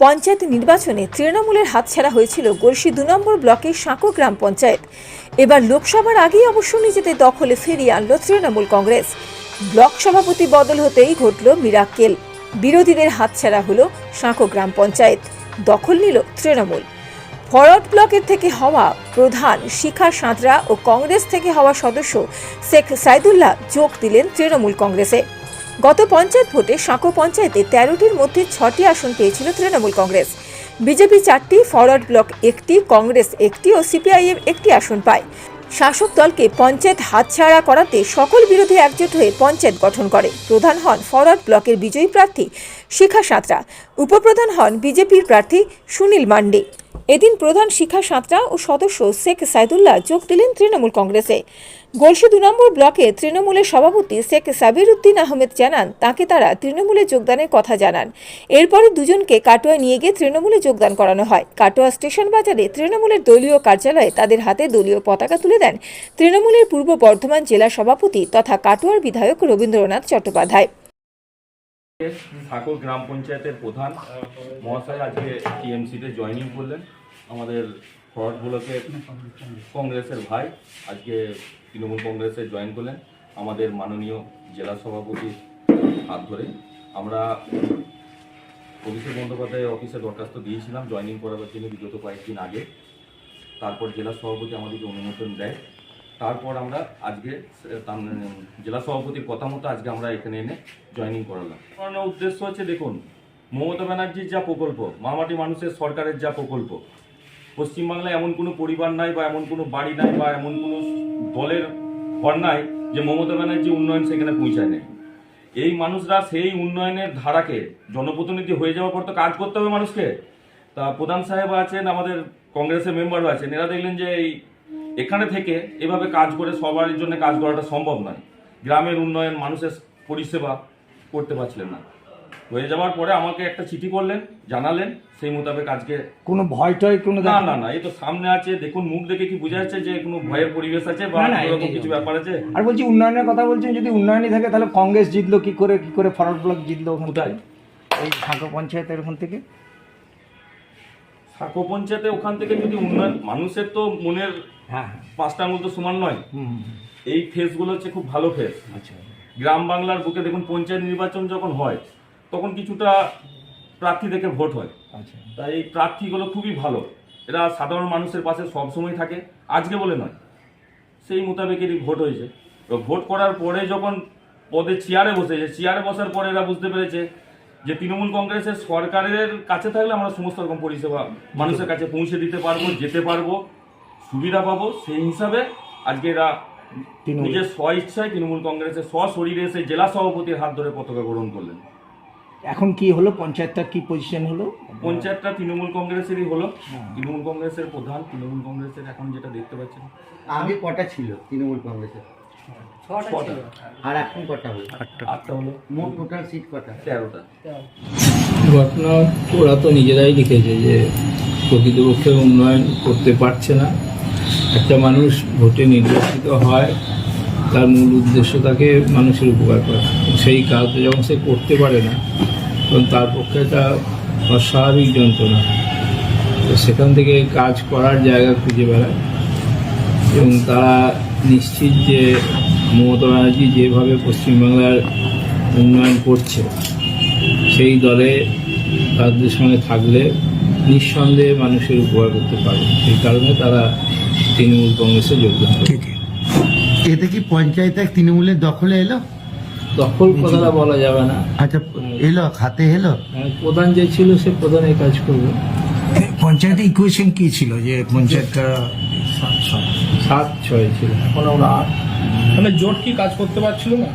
পঞ্চায়েত নির্বাচনে তৃণমূলের হাতছাড়া হয়েছিল গলসি দু নম্বর ব্লকের সাঁকো গ্রাম পঞ্চায়েত। এবার লোকসভার আগেই অবশ্য নিজেদের দখলে ফিরিয়ে আনল তৃণমূল কংগ্রেস। ব্লক সভাপতি বদল হতেই ঘটল মিরাক্কেল। বিরোধীদের হাতছাড়া হলো সাঁকো গ্রাম পঞ্চায়েত। দখল নিল তৃণমূল। ফরওয়ার্ড ব্লকের থেকে হওয়া প্রধান শিখা সাঁতরা ও কংগ্রেস থেকে হওয়া সদস্য শেখ সাইদুল্লাহ যোগ দিলেন তৃণমূল কংগ্রেসে। গত পঞ্চায়েত ভোটে সাঁকো পঞ্চায়েতে তেরোটির মধ্যে ছটি আসন পেয়েছিল তৃণমূল কংগ্রেস। বিজেপি চারটি, ফরওয়ার্ড ব্লক একটি, কংগ্রেস একটি ও সিপিআইএম একটি আসন পায়। শাসক দলকে পঞ্চায়েত হাতছাড়া করাতে সকল বিরোধী একজোট হয়ে পঞ্চায়েত গঠন করে। প্রধান হন ফরওয়ার্ড ব্লকের বিজয়ী প্রার্থী শিখা সাঁতরা। উপপ্রধান হন বিজেপির প্রার্থী সুনীল মান্ডে। এদিন প্রধান শিখা সাঁতরা ও সদস্য শেখ সাইদুল্লাহ যোগ দিলেন তৃণমূল কংগ্রেসে। গলসি দু নম্বর ব্লকে তৃণমূলের সভাপতি শেখ সাবির উদ্দিন আহমেদ জানান, তাকে তারা তৃণমূলে যোগদানের কথা জানান। এরপরে দুজনকে কাটোয়া নিয়ে গিয়ে তৃণমূলে যোগদান করানো হয়। কাটোয়া স্টেশন বাজারে তৃণমূলের দলীয় কার্যালয়ে তাদের হাতে দলীয় পতাকা তুলে দেন তৃণমূলের পূর্ব বর্ধমান জেলা সভাপতি তথা কাটোয়ার বিধায়ক রবীন্দ্রনাথ চট্টোপাধ্যায়। ঠাকুর গ্রাম পঞ্চায়েতের প্রধান। মহাশয় আজকে টিএমসিতে জয়েনিং করলেন। আমাদের ফরওয়ার্ড ব্লকের কংগ্রেসের ভাই, আজকে তৃণমূল কংগ্রেসে জয়েন করলেন। আমাদের মাননীয় জেলা সভাপতির হাত ধরে। আমরা অভিষেক বন্দ্যোপাধ্যায়ের অফিসে দরখাস্ত দিয়েছিলাম। জয়েনিং করাবার জন্য বিগত কয়েকদিন আগে। তারপর জেলা সভাপতি আমাদেরকে অনুমোদন দেয়। তারপর আমরা আজকে মানে জেলা সভাপতির কথা মতো আজকে আমরা এখানে এনে জয়েনিং করালাম। উদ্দেশ্য হচ্ছে, দেখুন, মমতা ব্যানার্জির যা প্রকল্প, মামাটি মানুষের সরকারের যা প্রকল্প, পশ্চিমবাংলায় এমন কোনো পরিবার নাই বা এমন কোনো বাড়ি নাই বা এমন কোনো দলের ঘর নাই যে মমতা ব্যানার্জি উন্নয়ন সেখানে পৌঁছায় নেই। এই মানুষরা সেই উন্নয়নের ধারাকে, জনপ্রতিনিধি হয়ে যাওয়ার পর তো কাজ করতে হবে মানুষকে। তা প্রধান সাহেব আছেন, আমাদের কংগ্রেসের মেম্বারও আছেন, এরা দেখলেন যে এই এখানে থেকে এভাবে কাজ করে সবার জন্য কাজ করাটা সম্ভব নয়। গ্রামের উন্নয়ন মানুষের পরিষেবা করতে পারছিলেন না। হয়ে যাওয়ার পরে আমাকে একটা চিঠি করলেন জানালেন সেই মোতাবেক আজকে কোনো ভয় টয় কোনো না না না এই তো সামনে আছে দেখুন মুখ দেখে কি বোঝা যাচ্ছে যে কোনো ভয়ের পরিবেশ আছে বা এরকম কিছু ব্যাপার আছে? আর বলছি উন্নয়নের কথা বলছেন যদি উন্নয়নই থাকে তাহলে কংগ্রেস জিতলো কি করে কি করে ফরওয়ার্ড ব্লক জিতলো ওখান কোথায়? থেকে এই ঢাকা পঞ্চায়েতের ওখান থেকে? সাঁকো পঞ্চায়েতে ওখান থেকে যদি উন্নয়ন মানুষের তো মনের হ্যাঁ। হ্যাঁ পাঁচটা আঙুল তো সমান নয়। এই ফেসগুলো হচ্ছে খুব ভালো ফেস আচ্ছা। গ্রাম বাংলার বুকে দেখুন পঞ্চায়েত নির্বাচন যখন হয় তখন কিছুটা প্রার্থী থেকে ভোট হয়। আচ্ছা। তাই এই প্রার্থীগুলো খুবই ভালো। এরা সাধারণ মানুষের পাশে সবসময় থাকে। আজকে বলে নয় সেই মোতাবেকেরই ভোট হয়েছে। তো ভোট করার পরে যখন পদে চেয়ারে বসেছে চেয়ারে বসার পরে এরা বুঝতে পেরেছে যে তৃণমূল কংগ্রেসের সরকারের কাছে থাকলে আমরা সমস্ত রকম পরিষেবা মানুষের কাছে পৌঁছে দিতে পারব যেতে পারব। সুবিধা পাবো সেই হিসাবে আজকে এরা নিজের স্ব ইচ্ছায় তৃণমূল কংগ্রেসের স্বশরীরে এসে জেলা সভাপতির হাত ধরে পতাকা গ্রহণ করলেন। এখন কি হলো? পঞ্চায়েতটা কি পজিশন হলো? পঞ্চায়েতটা তৃণমূল কংগ্রেসেরই হলো। হ্যাঁ। তৃণমূল কংগ্রেসের প্রধান তৃণমূল কংগ্রেসের এখন যেটা দেখতে পাচ্ছেন। আগে কটা ছিল তৃণমূল কংগ্রেসের? কটা? আর এখন কটা হলো? আটটা। হলো। মোট টোটাল সিট কটা? তেরোটা। ঘটনা ওরা তো নিজেরাই লিখেছে যে প্রকৃতপক্ষে উন্নয়ন করতে পারছে না। একটা মানুষ ভোটে নির্বাচিত হয়, তার মূল উদ্দেশ্য তাকে মানুষের উপকার করা। সেই কাজটা যখন সে করতে পারে না, তখন তার পক্ষে একটা অস্বাভাবিক যন্ত্রণা। তো সেখান থেকে কাজ করার জায়গা খুঁজে বেড়ায় এবং তারা নিশ্চিত যে মমতা ব্যানার্জি যেভাবে পশ্চিমবাংলার উন্নয়ন করছে, সেই দলে তাদের সঙ্গে থাকলে নিঃসন্দেহে মানুষের উপকার করতে পারবে সেই কারণে তারা তৃণমূল কংগ্রেসে যোগদান ঠিক এতে কি পঞ্চায়েত এক তৃণমূলের দখলে এলো? দখল কথাটা বলা যাবে না। আচ্ছা এলো হাতে এলো? হ্যাঁ, প্রধান যে ছিল সে প্রধান কাজ করবে। পঞ্চায়েতে ইকুয়েশন কি ছিল যে পঞ্চায়েতটা সাত ছয় ছিল এখন আমরা আট। মানে জোট কি কাজ করতে পারছিল না?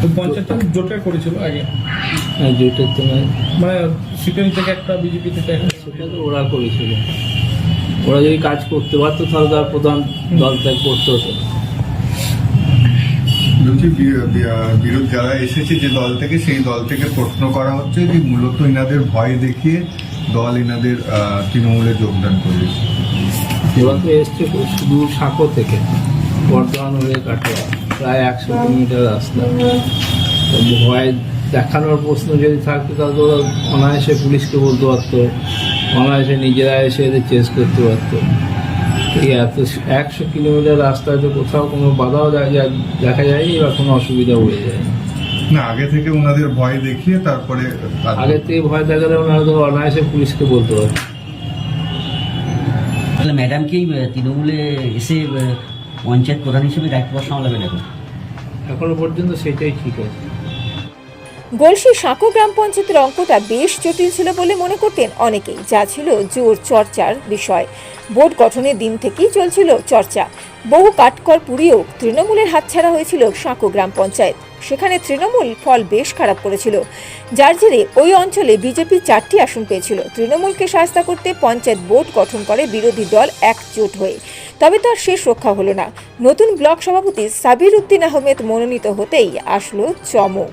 তো পঞ্চায়েত জোটের করেছিল আগে। হ্যাঁ, জোটের তোমার মানে সিপিএম থেকে একটা বিজেপি থেকে একটা। সেটা তো ওরা করেছিল। ওরা যদি কাজ করতে পারতো তাহলে তার প্রধান দল ত্যাগ করতে হতো। বলছি বিরোধ যারা এসেছে যে দল থেকে সেই দল থেকে প্রশ্ন করা হচ্ছে যে মূলত এনাদের ভয় দেখিয়ে দল এনাদের তৃণমূলে যোগদান করেছে। ওরা তো এসছে শুধু সাঁকো থেকে বর্ধমান হয়ে কাটোয়া প্রায় একশো কিলোমিটার রাস্তা। ভয় দেখানোর প্রশ্ন যদি থাকতো তাহলে তো ওরা অনায়াসে পুলিশকে বলতে পারতো। অনায়াসে নিজেরা এসে এদের চেস করতে পারতো। এই এত একশো কিলোমিটার রাস্তায় তো কোথাও কোনো বাধাও দেখা যায়- দেখা যায়নি বা কোনো অসুবিধা হয়ে যায় না আগে থেকে ওনাদের ভয় দেখিয়ে তারপরে আগে থেকে ভয় দেখালে ওনারা তো অনায়াসে পুলিশকে বলতে পারতো। তাহলে ম্যাডাম কি তৃণমূলে এসে পঞ্চায়েত প্রধান হিসেবে দায়িত্ব সামলাবেন এখন এখনও পর্যন্ত সেটাই ঠিক আছে। গলসি সাঁকো গ্রাম পঞ্চায়েতের অঙ্কটা বেশ জটিল ছিল বলে মনে করতেন অনেকেই, যা ছিল জোর চর্চার বিষয়। বোর্ড গঠনের দিন থেকেই চলছিল চর্চা। বহু কাটকর পুড়িয়েও তৃণমূলের হাতছাড়া হয়েছিল সাঁকো গ্রাম পঞ্চায়েত। সেখানে তৃণমূল ফল বেশ খারাপ করেছিল। যার জেরে ওই অঞ্চলে বিজেপি চারটি আসন পেয়েছিল। তৃণমূলকে সাহায্য করতে পঞ্চায়েত বোর্ড গঠন করে বিরোধী দল একজোট হয়ে। তবে তার শেষ রক্ষা হলো না। নতুন ব্লক সভাপতি সাবির উদ্দিন আহমেদ মনোনীত হতেই আসলো চমক।